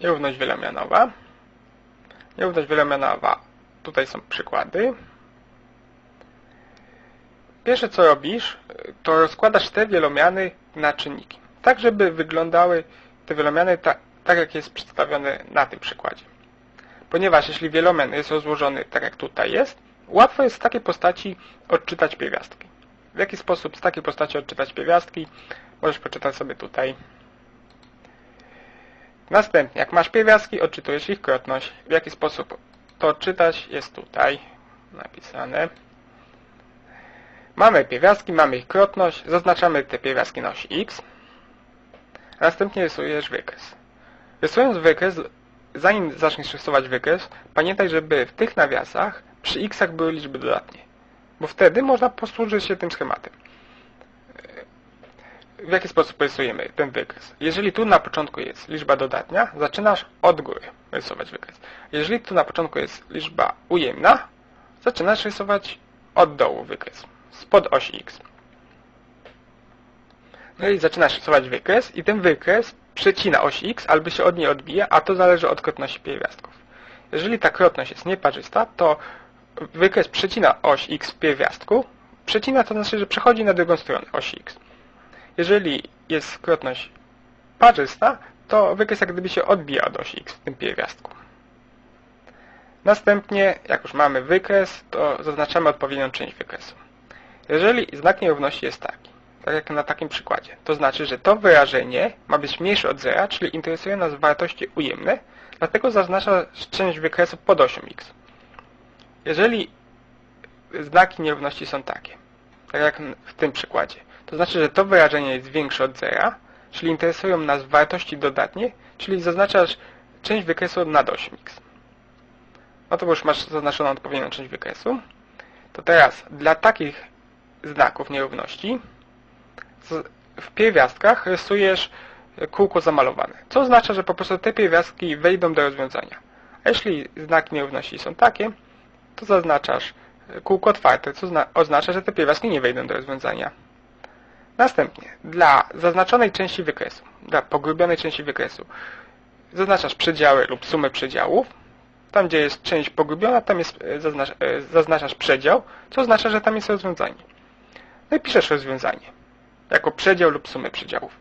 nierówność wielomianowa. Nierówność wielomianowa. Tutaj są przykłady. Pierwsze co robisz, to rozkładasz te wielomiany na czynniki. Tak, żeby wyglądały te wielomiany ta, tak, jak jest przedstawione na tym przykładzie. Ponieważ jeśli wielomian jest rozłożony tak, jak tutaj jest, łatwo jest z takiej postaci odczytać pierwiastki. W jaki sposób z takiej postaci odczytać pierwiastki? Możesz poczytać sobie tutaj. Następnie, jak masz pierwiastki, odczytujesz ich krotność. W jaki sposób to odczytać jest tutaj napisane. Mamy pierwiastki, mamy ich krotność, zaznaczamy te pierwiastki na osi x. Następnie rysujesz wykres. Rysując wykres, zanim zaczniesz rysować wykres, pamiętaj, żeby w tych nawiasach przy x'ach były liczby dodatnie. Bo wtedy można posłużyć się tym schematem. W jaki sposób rysujemy ten wykres? Jeżeli tu na początku jest liczba dodatnia, zaczynasz od góry rysować wykres. Jeżeli tu na początku jest liczba ujemna, zaczynasz rysować od dołu wykres, spod osi x. No i zaczynasz rysować wykres i ten wykres przecina oś x albo się od niej odbija, a to zależy od krotności pierwiastków. Jeżeli ta krotność jest nieparzysta, to wykres przecina oś x w pierwiastku. Przecina to znaczy, że przechodzi na drugą stronę osi x. Jeżeli jest krotność parzysta, to wykres jak gdyby się odbija od osi x w tym pierwiastku. Następnie, jak już mamy wykres, to zaznaczamy odpowiednią część wykresu. Jeżeli znak nierówności jest taki, tak jak na takim przykładzie, to znaczy, że to wyrażenie ma być mniejsze od zera, czyli interesują nas wartości ujemne, dlatego zaznacza część wykresu pod osią x. Jeżeli znaki nierówności są takie, tak jak w tym przykładzie, to znaczy, że to wyrażenie jest większe od zera, czyli interesują nas wartości dodatnie, czyli zaznaczasz część wykresu nad 8x. No to już masz zaznaczoną odpowiednią część wykresu. To teraz dla takich znaków nierówności w pierwiastkach rysujesz kółko zamalowane, co oznacza, że po prostu te pierwiastki wejdą do rozwiązania. A jeśli znaki nierówności są takie, to zaznaczasz kółko otwarte, co oznacza, że te pierwiastki nie wejdą do rozwiązania. Następnie, dla zaznaczonej części wykresu, dla pogłębionej części wykresu, zaznaczasz przedziały lub sumę przedziałów. Tam, gdzie jest część pogłębiona, tam jest, e, zaznacz, e, zaznaczasz przedział, co oznacza, że tam jest rozwiązanie. No i piszesz rozwiązanie, jako przedział lub sumę przedziałów.